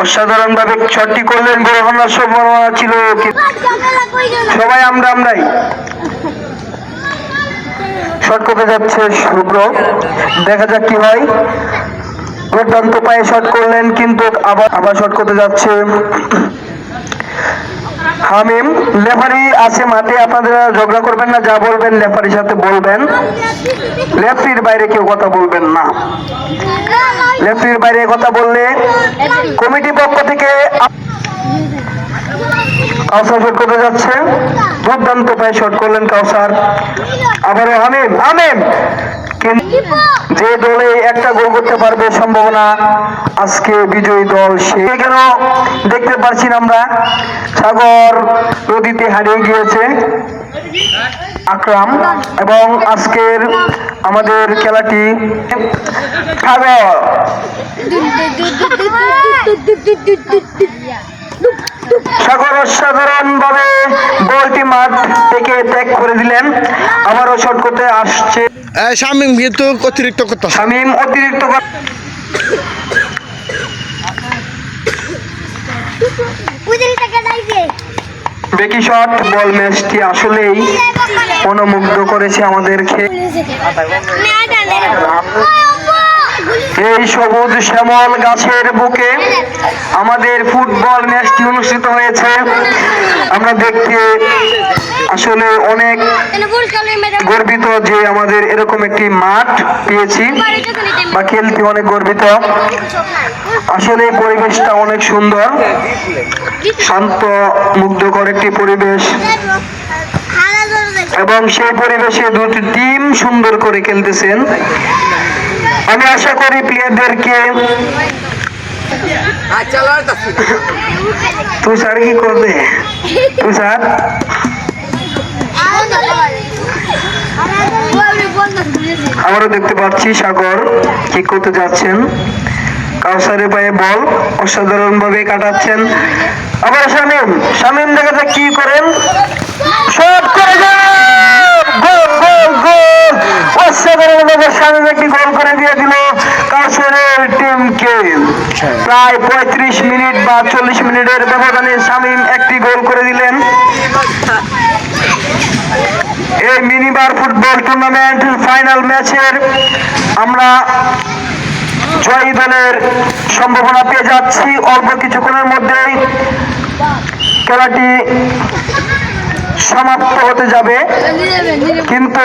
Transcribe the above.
অসাধারণ ভাবে ছটটি করলেন গ্রহণার সম্ভাবনা ছিল। সবাই আমরা, আমরাই। শট করতে যাচ্ছে শুভ্র। দেখা যাক কি হয়। দুর্দান্ত পায়ে শট করলেন, কিন্তু আবার আবার শট করতে যাচ্ছে। হামিম লেফারি আছে মাঠে আপনারা ঝগড়া করবেন না, যা বলবেন লেফারির সাথে বলবেন। লেফটির বাইরে কেউ কথা বলবেন না। লেফটির বাইরে কথা বললে কাউসার শট করতে যাচ্ছে দুর্দান্ত পায়ে শট করলেন কাউসার আবারও হামিম কিন্তু যে দলে একটা গোল করতে পারবে সম্ভাবনা আজকে বিজয়ী দল সে কেন দেখতে পাচ্ছি আমরা সাগর নদীতে হারিয়ে গিয়েছে আকরাম এবং আজকের আমাদের খেলাটি সাগর সাগর অসাধারণ ভাবে বলটি মাঠ থেকে ত্যাগ করে দিলেন। আবারও শট করতে আসছে। এই শামিম কিন্তু অতিরিক্ত কথা। শামীম অতিরিক্ত বেকি শট বল ম্যাচটি আসলেই মনোমুগ্ধ করেছে আমাদেরকে। এই সবুজ শ্যামল গাছের বুকে আমাদের ফুটবল ম্যাচটি অনুষ্ঠিত হয়েছে। আমরা দেখতে আসলে অনেক গর্বিত যে আমাদের এরকম একটি মাঠ পেয়েছি। বা খেলতে অনেক গর্বিত। আসলে পরিবেশটা অনেক সুন্দর। শান্ত, মুগ্ধকর একটি পরিবেশ। এবং সেই পরিবেশে দুটি টিম সুন্দর করে খেলতেছেন। আমি আশা করি প্লেয়ারদেরকে স্যার কি করবে? স্যার? আবারও দেখতে পাচ্ছি, সাগর, কি করতে যাচ্ছেন? কাউসারের পায়ে বল অসাধারণ ভাবে কাটাচ্ছেন। আবার শামিম শামিম দেখা যাক কি করেন। শট করে গোল গোল গোল অসাধারণ ভাবে শামিম একটি গোল করে দিয়ে দিল কাউসারের টিমকে প্রায় পঁয়ত্রিশ মিনিট বা চল্লিশ মিনিটের ব্যবধানে শামিম একটি গোল করে দিলেন। এই মিনিবার ফুটবল টুর্নামেন্ট ফাইনাল ম্যাচের আমরা জয়ী দলের সম্ভাবনা পেয়ে যাচ্ছি। অল্প কিছুক্ষণের মধ্যেই খেলাটি সমাপ্ত হতে যাবে। কিন্তু